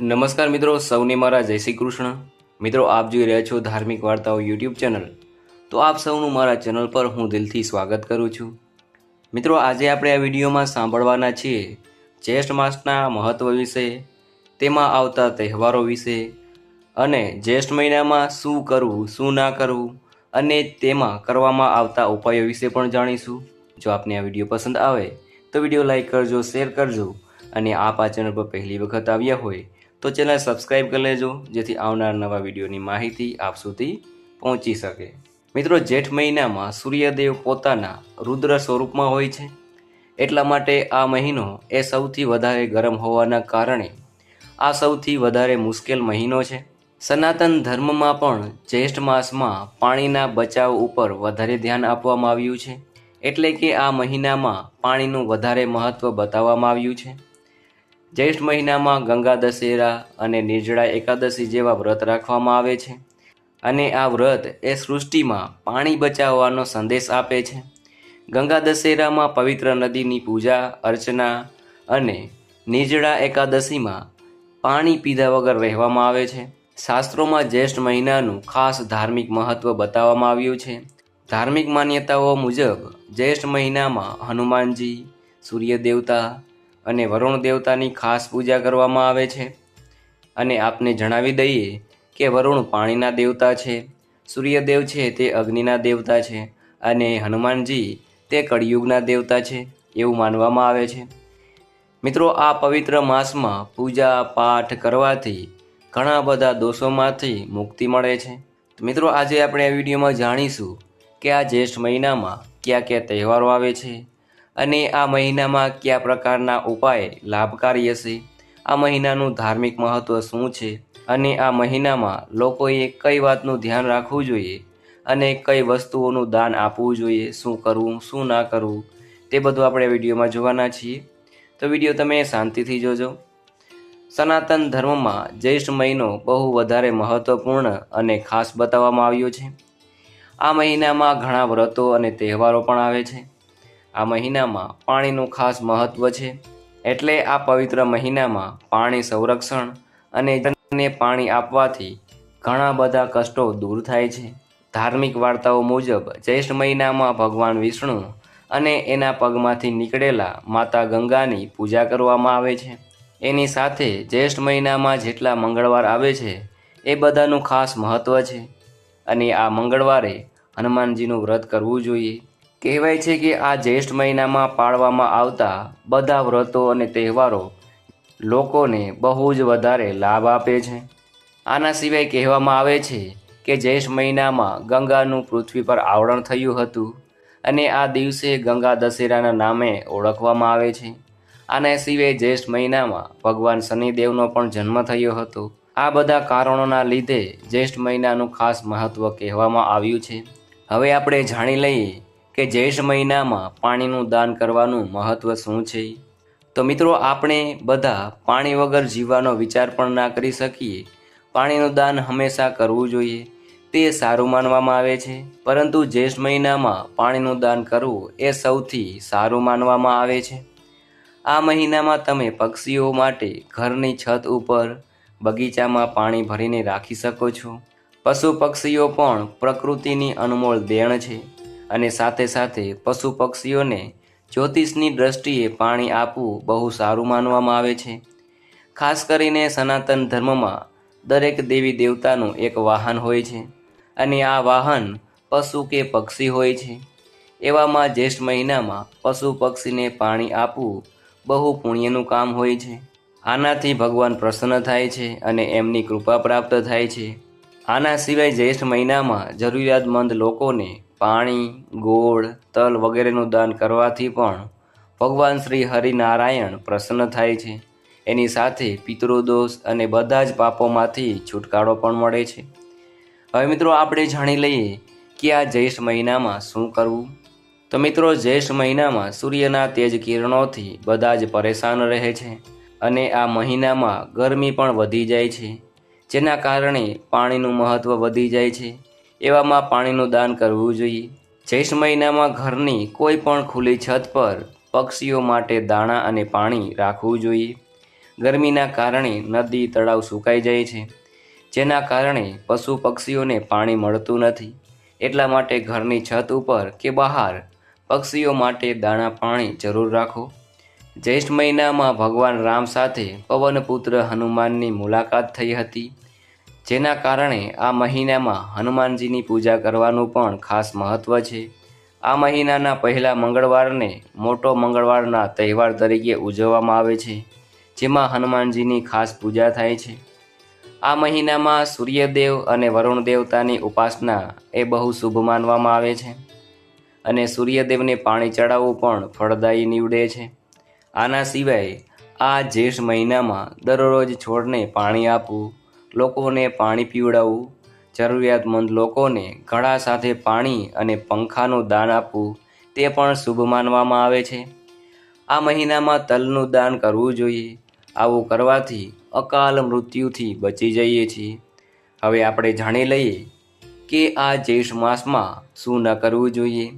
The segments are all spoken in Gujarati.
નમસ્કાર મિત્રો, સૌને મારા જય શ્રી કૃષ્ણ. મિત્રો, આપ જોઈ રહ્યા છો ધાર્મિક વાર્તાઓ યુટ્યુબ ચેનલ. તો આપ સૌનું મારા ચેનલ પર હું દિલથી સ્વાગત કરું છું. મિત્રો, આજે આપણે આ વિડીયોમાં સાંભળવાના છીએ જ્યેષ્ઠ માસના મહત્વ વિશે, તેમાં આવતા તહેવારો વિશે અને જ્યેષ્ઠ મહિનામાં શું કરવું, શું ના કરવું અને તેમાં કરવામાં આવતા ઉપાયો વિશે પણ જાણીશું. જો આપને આ વીડિયો પસંદ આવે, તો વીડિયો લાઇક કરજો, શેર કરજો અને આપ આ ચેનલ પર પહેલી વખત આવ્યા હોય તો ચેનલ સબસ્ક્રાઈબ કરી લેજો, જેથી આવનાર નવા વિડીયોની માહિતી આપ સુધી પહોંચી શકે. મિત્રો, જેઠ મહિનામાં સૂર્યદેવ પોતાના રુદ્ર સ્વરૂપમાં હોય છે. એટલા માટે આ મહિનો એ સૌથી વધારે ગરમ હોવાના કારણે આ સૌથી વધારે મુશ્કેલ મહિનો છે. સનાતન ધર્મમાં પણ જ્યેષ્ઠ માસમાં પાણીના બચાવ ઉપર વધારે ધ્યાન આપવામાં આવ્યું છે. એટલે કે આ મહિનામાં પાણીનું વધારે મહત્ત્વ બતાવવામાં આવ્યું છે. જ્યેષ્ઠ મહિનામાં ગંગા દશેરા અને નિર્જળા એકાદશી જેવા વ્રત રાખવામાં આવે છે. અને આ વ્રત એ સૃષ્ટિમાં પાણી બચાવવાનો સંદેશ આપે છે. ગંગા દશેરામાં પવિત્ર નદીની પૂજા, અર્ચના અને નિર્જળા એકાદશીમાં પાણી પીધા વગર રહેવામાં આવે છે. શાસ્ત્રોમાં જ્યેષ્ઠ મહિનાનું ખાસ ધાર્મિક મહત્ત્વ બતાવવામાં આવ્યું છે. ધાર્મિક માન્યતાઓ મુજબ જ્યેષ્ઠ મહિનામાં હનુમાનજી સૂર્ય દેવતા અને વરુણ દેવતાની ખાસ પૂજા કરવામાં આવે છે. અને આપને જણાવી દઈએ કે વરુણ પાણીના દેવતા છે, સૂર્યદેવ છે, તે અગ્નિના દેવતા છે અને હનુમાનજી તે કળિયુગના દેવતા છે એવું માનવામાં આવે છે. મિત્રો, આ પવિત્ર માસમાં પૂજા પાઠ કરવાથી ઘણા બધા દોષોમાંથી મુક્તિ મળે છે. મિત્રો, આજે આપણે આ વિડીયોમાં જાણીશું કે આ જ્યેષ્ઠ મહિનામાં કયા કયા તહેવારો આવે છે અને આ મહિનામાં કયા પ્રકારના ઉપાય લાભકારી હશે? આ મહિનાનું ધાર્મિક મહત્ત્વ શું છે? અને આ મહિનામાં લોકોએ કઈ વાતનું ધ્યાન રાખવું જોઈએ? અને કઈ વસ્તુઓનું દાન આપવું જોઈએ? શું કરવું? શું ના કરવું? તે બધું આપણે વિડીયોમાં જોવાના છીએ. તો વીડિયો તમે શાંતિથી જોજો. સનાતન ધર્મમાં જ્યેષ્ઠ મહિનો બહુ વધારે મહત્ત્વપૂર્ણ અને ખાસ બતાવવામાં આવ્યો છે. આ મહિનામાં ઘણા વ્રતો અને તહેવારો પણ આવે છે. આ મહિનામાં પાણીનું ખાસ મહત્ત્વ છે. એટલે આ પવિત્ર મહિનામાં પાણી સંરક્ષણ અને પાણી આપવાથી ઘણા બધા કષ્ટો દૂર થાય છે. ધાર્મિક વાર્તાઓ મુજબ, જ્યેષ્ઠ મહિનામાં ભગવાન વિષ્ણુ અને એના પગમાંથી નીકળેલા માતા ગંગાની પૂજા કરવામાં આવે છે. એની સાથે જ્યેષ્ઠ મહિનામાં જેટલા મંગળવાર આવે છે, એ બધાનું ખાસ મહત્ત્વ છે. અને આ મંગળવારે હનુમાનજીનું વ્રત કરવું જોઈએ. કહેવાય છે કે આ જ્યેષ્ઠ મહિનામાં પાળવામાં આવતા બધા વ્રતો અને તહેવારો લોકોને બહુ જ વધારે લાભ આપે છે. આના સિવાય કહેવામાં આવે છે કે જ્યેષ્ઠ મહિનામાં ગંગાનું પૃથ્વી પર આવરણ થયું હતું અને આ દિવસે ગંગા દશેરાના નામે ઓળખવામાં આવે છે. આના સિવાય જ્યેષ્ઠ મહિનામાં ભગવાન શનિદેવનો પણ જન્મ થયો હતો. આ બધા કારણોના લીધે જ્યેષ્ઠ મહિનાનું ખાસ મહત્ત્વ કહેવામાં આવ્યું છે. હવે આપણે જાણી લઈએ કે જ્યેષ્ઠ મહિનામાં પાણીનું દાન કરવાનું મહત્ત્વ શું છે? તો મિત્રો, આપણે બધા પાણી વગર જીવવાનો વિચાર પણ ના કરી શકીએ. પાણીનું દાન હંમેશા કરવું જોઈએ. તે સારું માનવામાં આવે છે. પરંતુ જ્યેષ્ઠ મહિનામાં પાણીનું દાન કરવું એ સૌથી સારું માનવામાં આવે છે. આ મહિનામાં તમે પક્ષીઓ માટે ઘરની છત ઉપર બગીચામાં પાણી ભરીને રાખી શકો છો. પશુ પક્ષીઓ પણ પ્રકૃતિની અનમોલ દેણ છે. અને સાથે સાથે પશુ પક્ષીઓને જ્યોતિષની દ્રષ્ટિએ પાણી આપવું બહુ સારું માનવામાં આવે છે. ખાસ કરીને સનાતન ધર્મમાં દરેક દેવી દેવતાનું એક વાહન હોય છે અને આ વાહન પશુ કે પક્ષી હોય છે. એવામાં જ્યેષ્ઠ મહિનામાં પશુ પક્ષીને પાણી આપવું બહુ પુણ્યનું કામ હોય છે. આનાથી ભગવાન પ્રસન્ન થાય છે અને એમની કૃપા પ્રાપ્ત થાય છે. આના સિવાય જ્યેષ્ઠ મહિનામાં જરૂરિયાતમંદ લોકોને પાણી, ગોળ, તલ વગેરેનું દાન કરવાથી પણ ભગવાન શ્રી હરિનારાયણ પ્રસન્ન થાય છે. એની સાથે પિતૃદોષ અને બધા જ પાપોમાંથી છુટકારો પણ મળે છે. હવે મિત્રો આપણે જાણી લઈએ કે આ જ્યેષ્ઠ મહિનામાં શું કરવું? તો મિત્રો જ્યેષ્ઠ મહિનામાં સૂર્યના તેજ કિરણોથી બધા જ પરેશાન રહે છે અને આ મહિનામાં ગરમી પણ વધી જાય છે. જેના કારણે પાણીનું મહત્ત્વ વધી જાય છે. એવામાં પાણીનું દાન કરવું જોઈએ. જ્યેષ્ઠ મહિનામાં ઘરની કોઈ પણ ખુલ્લી છત પર પક્ષીઓ માટે દાણા અને પાણી રાખવું જોઈએ. ગરમીના કારણે નદી, તળાવ સુકાઈ જાય છે, જેના કારણે પશુ પક્ષીઓને પાણી મળતું નથી. એટલા માટે ઘરની છત ઉપર કે બહાર પક્ષીઓ માટે દાણા, પાણી જરૂર રાખો. જ્યેષ્ઠ મહિનામાં ભગવાન રામ સાથે પવનપુત્ર હનુમાનની મુલાકાત થઈ હતી. જેના કારણે આ મહિનામાં હનુમાનજીની પૂજા કરવાનું પણ ખાસ મહત્ત્વ છે. આ મહિનાના પહેલા મંગળવારને મોટો મંગળવારના તહેવાર તરીકે ઉજવવામાં આવે છે, જેમાં હનુમાનજીની ખાસ પૂજા થાય છે. આ મહિનામાં સૂર્યદેવ અને વરુણ દેવતાની ઉપાસના એ બહુ શુભ માનવામાં આવે છે અને સૂર્યદેવને પાણી ચડાવવું પણ ફળદાયી નીવડે છે. આના સિવાય આ જેઠ મહિનામાં દરરોજ છોડને પાણી આપવું લોકોને પાણી પીવડાવવું જરૂરિયાતમંદ લોકોને ઘડા સાથે પાણી અને પંખાનું દાન આપવું, તે પણ શુભ માનવામાં આવે છે. આ મહિનામાં તલનું દાન કરવું જોઈએ. આવું કરવાથી અકાલ મૃત્યુથી બચી જઈએ છીએ. હવે આપણે જાણી લઈએ કે આ જેઠ માસમાં શું ન કરવું જોઈએ.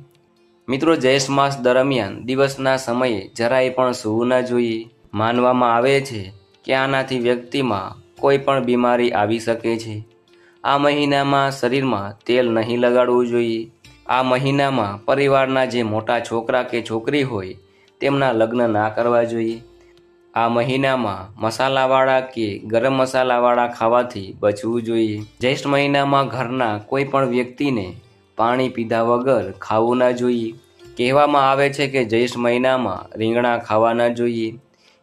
મિત્રો જેઠ માસ દરમિયાન દિવસના સમયે જરાય પણ સૂવું ન જોઈએ. માનવામાં આવે છે કે આનાથી વ્યક્તિમાં કોઈ પણ બીમારી આવી શકે છે. આ મહિનામાં શરીરમાં તેલ નહીં લગાડવું જોઈએ. આ મહિનામાં પરિવારના જે મોટા છોકરા કે છોકરી હોય, તેમના લગ્ન ના કરવા જોઈએ. આ મહિનામાં મસાલાવાળા કે ગરમ મસાલાવાળા ખાવાથી બચવું જોઈએ. જ્યેષ્ઠ મહિનામાં ઘરના કોઈ પણ વ્યક્તિને પાણી પીધા વગર ખાવું ના જોઈએ. કહેવામાં આવે છે કે જ્યેષ્ઠ મહિનામાં રીંગણા ખાવા ન જોઈએ.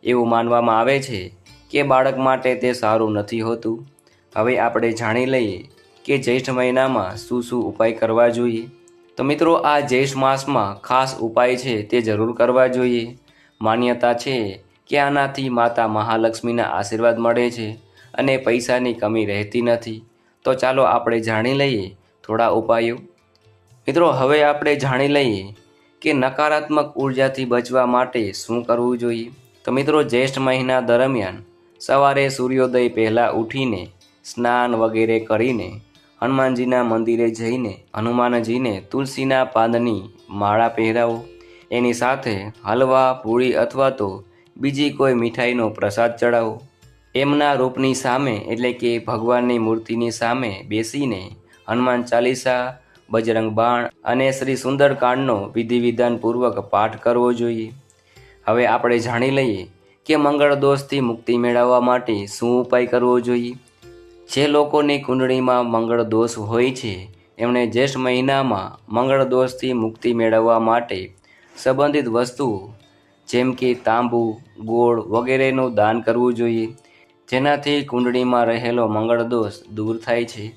એવું માનવામાં આવે છે કે બાળક માટે તે સારું નથી હોતું. હવે આપણે જાણી લઈએ કે જ્યેષ્ઠ મહિનામાં શું શું ઉપાય કરવા જોઈએ. તો મિત્રો, આ જ્યેષ્ઠ માસમાં ખાસ ઉપાય છે તે જરૂર કરવા જોઈએ. માન્યતા છે કે આનાથી માતા મહાલક્ષ્મીના આશીર્વાદ મળે છે અને પૈસાની કમી રહેતી નથી. તો ચાલો આપણે જાણી લઈએ થોડા ઉપાયો. મિત્રો, હવે આપણે જાણી લઈએ કે નકારાત્મક ઉર્જાથી બચવા માટે શું કરવું જોઈએ. તો મિત્રો, જ્યેષ્ઠ મહિના દરમિયાન સવારે સૂર્યોદય પહેલાં ઉઠીને, સ્નાન વગેરે કરીને, હનુમાનજીના મંદિરે જઈને, હનુમાનજીને તુલસીના પાનની માળા પહેરાવો. એની સાથે હલવા, પૂરી અથવા તો બીજી કોઈ મીઠાઈનો પ્રસાદ ચડાવો એમના રૂપની સામે, એટલે કે ભગવાનની મૂર્તિની સામે બેસીને હનુમાન ચાલીસા, બજરંગ બાણ અને શ્રી સુંદરકાંડનો વિધિ વિધાનપૂર્વક પાઠ કરવો જોઈએ. હવે આપણે જાણી લઈએ કે મંગળ દોષથી મુક્તિ મેળવવા માટે શું ઉપાય કરવો જોઈએ? જે લોકોની કુંડળીમાં મંગળ દોષ હોય છે, એમણે જ્યેષ્ઠ મહિનામાં મંગળ દોષથી મુક્તિ મેળવવા માટે સંબંધિત વસ્તુ જેમ કે તાંબુ, ગોળ વગેરેનું દાન કરવું જોઈએ. જેનાથી કુંડળીમાં રહેલો મંગળ દોષ દૂર થાય છે.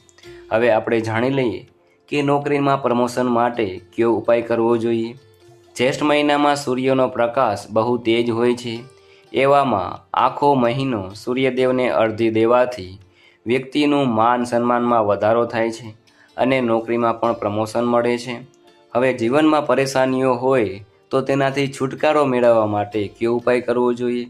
હવે આપણે જાણી લઈએ કે નોકરીમાં પ્રમોશન માટે કયો ઉપાય કરવો જોઈએ? જ્યેષ્ઠ મહિનામાં સૂર્યનો પ્રકાશ બહુ તેજ હોય છે. એવામાં આખો મહિનો સૂર્યદેવને અડધી દેવાથી વ્યક્તિનું માન સન્માનમાં વધારો થાય છે અને નોકરીમાં પણ પ્રમોશન મળે છે. હવે જીવનમાં પરેશાનીઓ હોય તો તેનાથી છુટકારો મેળવવા માટે કયો ઉપાય કરવો જોઈએ?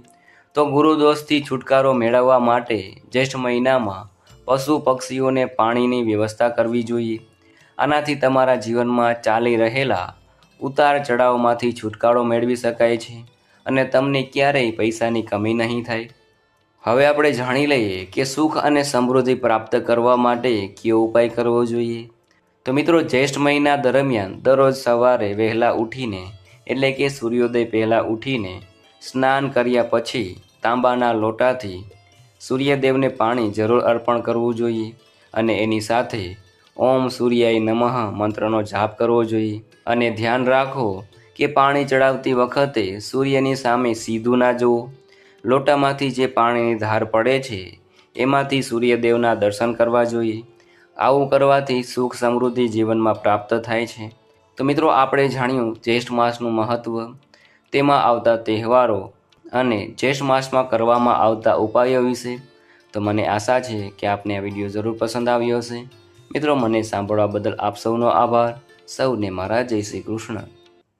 તો ગુરુદોષથી છુટકારો મેળવવા માટે જ્યેષ્ઠ મહિનામાં પશુ પક્ષીઓને પાણીની વ્યવસ્થા કરવી જોઈએ. આનાથી તમારા જીવનમાં ચાલી રહેલા ઉતાર ચઢાવમાંથી છુટકારો મેળવી શકાય છે. અને તમને ક્યારેય પૈસાની કમી નહીં થાય? હવે આપણે જાણી લઈએ કે સુખ અને સમૃદ્ધિ પ્રાપ્ત કરવા માટે કયો ઉપાય કરવો જોઈએ. તો મિત્રો, જ્યેષ્ઠ મહિના દરમિયાન દરરોજ સવારે વહેલા ઉઠીને, એટલે કે સૂર્યોદય પહેલાં ઉઠીને, સ્નાન કર્યા પછી તાંબાના લોટાથી સૂર્યદેવને પાણી જરૂર અર્પણ કરવું જોઈએ અને એની સાથે ઓમ સૂર્યાય નમઃ મંત્રનો જાપ કરવો જોઈએ. અને ધ્યાન રાખો કે પાણી ચડાવતી વખતે સૂર્યની સામે સીધું ના જુઓ. લોટામાંથી જે પાણીની ધાર પડે છે, એમાંથી સૂર્યદેવના દર્શન કરવા જોઈએ. આવું કરવાથી સુખ સમૃદ્ધિ જીવનમાં પ્રાપ્ત થાય છે. તો મિત્રો, આપણે જાણ્યું જ્યેષ્ઠ માસનું મહત્ત્વ તેમાં આવતા તહેવારો અને જ્યેષ્ઠ માસમાં કરવામાં આવતા ઉપાયો વિશે. તો મને આશા છે કે આપને આ વીડિયો જરૂર પસંદ આવ્યો હશે. મિત્રો, મને સાંભળવા બદલ આપ સૌનો આભાર. સૌને મારા જય શ્રી કૃષ્ણ.